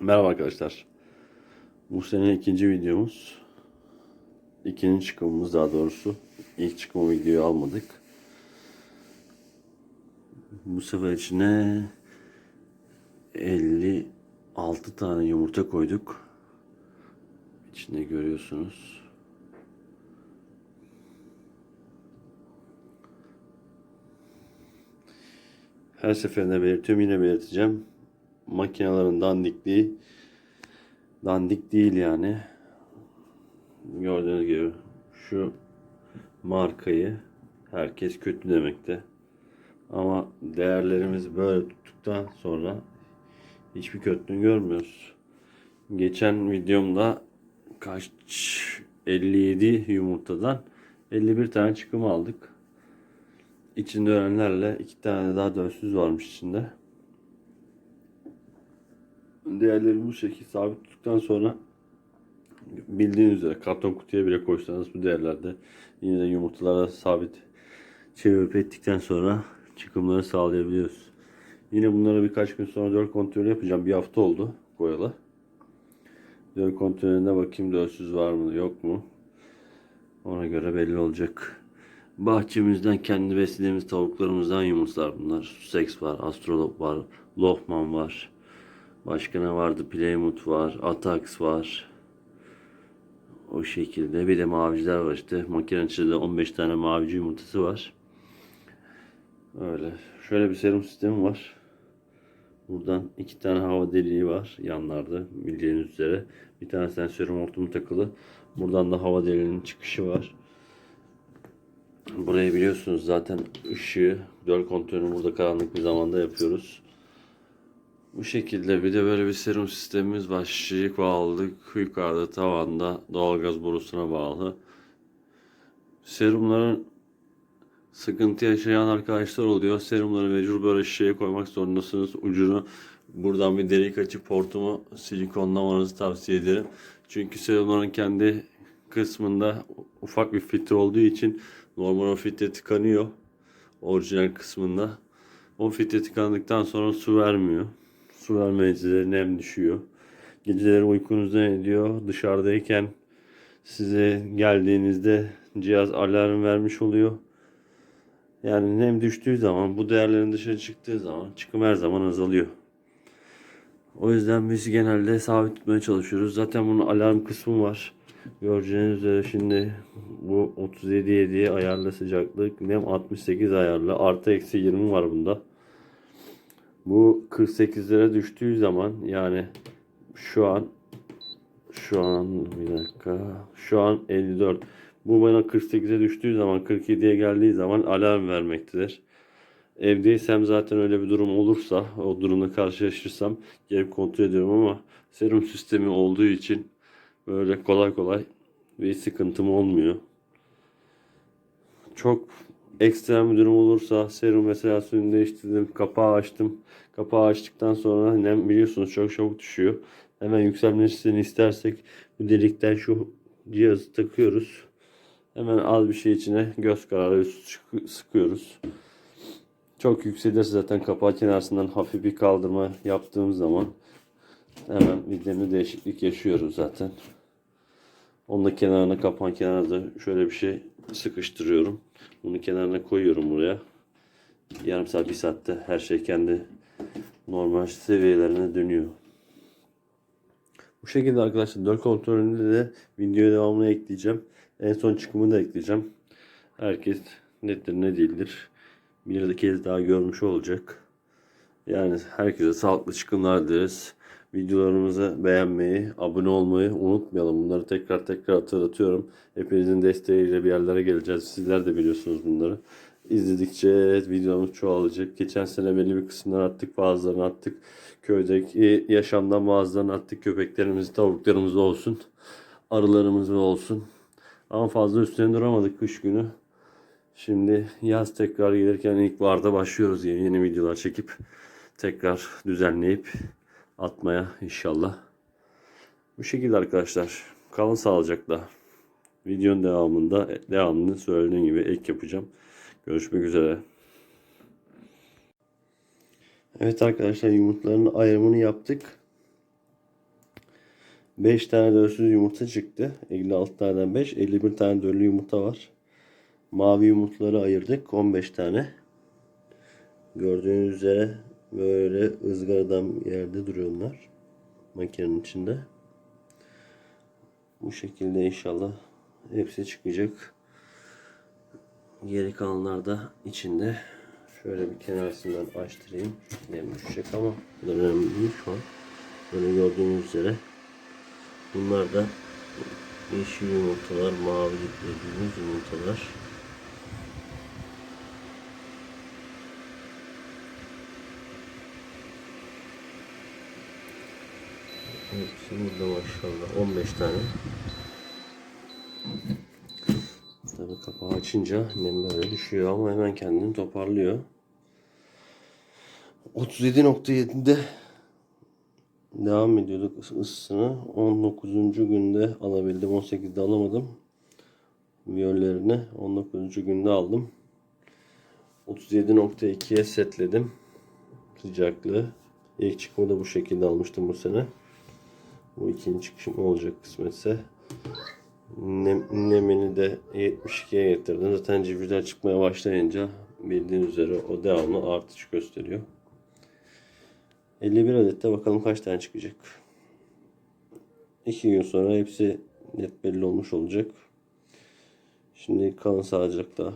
Merhaba arkadaşlar. Bu sene ikinci videomuz. İkinci çıkımımız daha doğrusu. İlk çıkım videoyu almadık. Bu sefer içine 56 tane yumurta koyduk. İçinde görüyorsunuz. Her seferinde belirtiyorum yine belirteceğim. Makinelerin dandikliği dandik değil yani. Gördüğünüz gibi şu markayı herkes kötü demekte. Ama değerlerimizi böyle tuttuktan sonra hiçbir kötülüğünü görmüyoruz. Geçen videomda kaç 57 yumurtadan 51 tane çıkım aldık. İçinde ölenlerle iki tane daha dölsüz varmış içinde. Değerleri bu şekilde sabit tuttuktan sonra bildiğiniz üzere karton kutuya bile koysanız bu değerlerde yine de yumurtalara sabit çevirip ettikten sonra çıkımları sağlayabiliyoruz. Yine bunları birkaç gün sonra döl kontrolü yapacağım. Bir hafta oldu koyalı. Döl kontrolüne bakayım dölsüz var mı yok mu. Ona göre belli olacak. Bahçemizden kendi beslediğimiz tavuklarımızdan yumurtlar bunlar. Sussex var, Astrolog var, Lohman var. Başka ne vardı? Plymouth var, Atax var. O şekilde. Bir de maviciler var işte. Makinenin içinde 15 tane mavici yumurtası var. Öyle. Şöyle bir serum sistemi var. Buradan iki tane hava deliği var yanlarda bildiğiniz üzere. Bir tane sensörüm hortumu takılı. Buradan da hava deliğinin çıkışı var. Burayı biliyorsunuz zaten ışığı, döl kontrolünü burada karanlık bir zamanda yapıyoruz. Bu şekilde bir de böyle bir serum sistemimiz var. Şişeyi bağladık. Yukarıda tavanda doğalgaz borusuna bağlı. Serumların sıkıntı yaşayan arkadaşlar oluyor. Serumları mecbur böyle şişeye koymak zorundasınız. Ucunu buradan bir delik açıp hortumu silikonlamanızı tavsiye ederim. Çünkü serumların kendi kısmında ufak bir filtre olduğu için normal o filtre tıkanıyor. Orijinal kısmında. O filtre tıkandıktan sonra su vermiyor. Su vermeyince nem düşüyor. Geceleri uykunuzu ne ediyor? Dışarıdayken size geldiğinizde cihaz alarm vermiş oluyor. Yani nem düştüğü zaman bu değerlerin dışarı çıktığı zaman çıkım her zaman azalıyor. O yüzden biz genelde sabit tutmaya çalışıyoruz. Zaten bunun alarm kısmı var. Göreceğiniz üzere şimdi bu 37 7'ye ayarlı sıcaklık. Nem 68 ayarlı. Artı eksi 20 var bunda. Bu 48'lere düştüğü zaman yani şu an şu an bir dakika şu an 54 bu bana 48'e düştüğü zaman 47'ye geldiği zaman alarm vermektedir. Evdeysem zaten öyle bir durum olursa o durumla karşılaşırsam gelip kontrol ediyorum ama serum sistemi olduğu için böyle kolay kolay bir sıkıntım olmuyor. Çok ekstrem bir durum olursa serum mesela suyunu değiştirdim, kapağı açtım. Kapağı açtıktan sonra nem biliyorsunuz çok çabuk düşüyor. Hemen yükselmesini istersek bu delikten şu cihazı takıyoruz. Hemen az bir şey içine göz kararı sıkıyoruz. Çok yükselirse zaten kapağı kenarından hafif bir kaldırma yaptığım zaman hemen demir değişiklik yaşıyoruz zaten. Onun da kenarına kapağın kenarına da şöyle bir şey sıkıştırıyorum. Bunu kenarına koyuyorum buraya. Yarım saat bir saatte her şey kendi normal seviyelerine dönüyor. Bu şekilde arkadaşlar döl kontrolünde de video devamını ekleyeceğim. En son çıkımını da ekleyeceğim. Herkes nedir ne değildir. Bir kez daha görmüş olacak. Yani herkese sağlıklı çıkımlar dileriz. Videolarımızı beğenmeyi, abone olmayı unutmayalım. Bunları tekrar tekrar hatırlatıyorum. Hepinizin desteğiyle bir yerlere geleceğiz. Sizler de biliyorsunuz bunları. İzledikçe videomuz çoğalacak. Geçen sene belli bir kısımdan attık, bazılarını attık. Köydeki yaşamdan bazılarını attık. Köpeklerimiz, tavuklarımız olsun. Arılarımız olsun. Ama fazla üstüne duramadık kış günü. Şimdi yaz tekrar gelirken ilkbaharda başlıyoruz yeni, yeni videolar çekip tekrar düzenleyip atmaya inşallah. Bu şekilde arkadaşlar. Kalın sağlıcakla. Videonun devamında devamını söylediğim gibi ek yapacağım. Görüşmek üzere. Evet arkadaşlar yumurtların ayrımını yaptık. 5 tane dölsüz yumurta çıktı. 56 taneden 5. 51 tane döllü yumurta var. Mavi yumurtaları ayırdık. 15 tane. Gördüğünüz üzere böyle ızgaradan yerde duruyorlar. Makinenin içinde. Bu şekilde inşallah hepsi çıkacak. Geri kalanlar da içinde. Şöyle bir kenarından açtırayım. Nem düşecek ama bu da önemli değil şu an. Böyle gördüğünüz üzere. Bunlar da yeşil yumurtalar, mavi dediğimiz yumurtalar. Hepsi burada maşallah. 15 tane. Tabii kapağı açınca nem böyle düşüyor ama hemen kendini toparlıyor. 37.7'de devam ediyorduk ıs- ısısını. 19. günde alabildim. 18'de alamadım. Viyollerini 19. günde aldım. 37.2'ye setledim sıcaklığı. İlk çıkımı da bu şekilde almıştım bu sene. Bu ikinci çıkışım olacak kısmetse. Nem, nemini de 72'ye getirdim. Zaten civcivler çıkmaya başlayınca bildiğiniz üzere o devamlı artış gösteriyor. 51 adette bakalım kaç tane çıkacak. 2 gün sonra hepsi net belli olmuş olacak. Şimdi kalın sağlıcakla.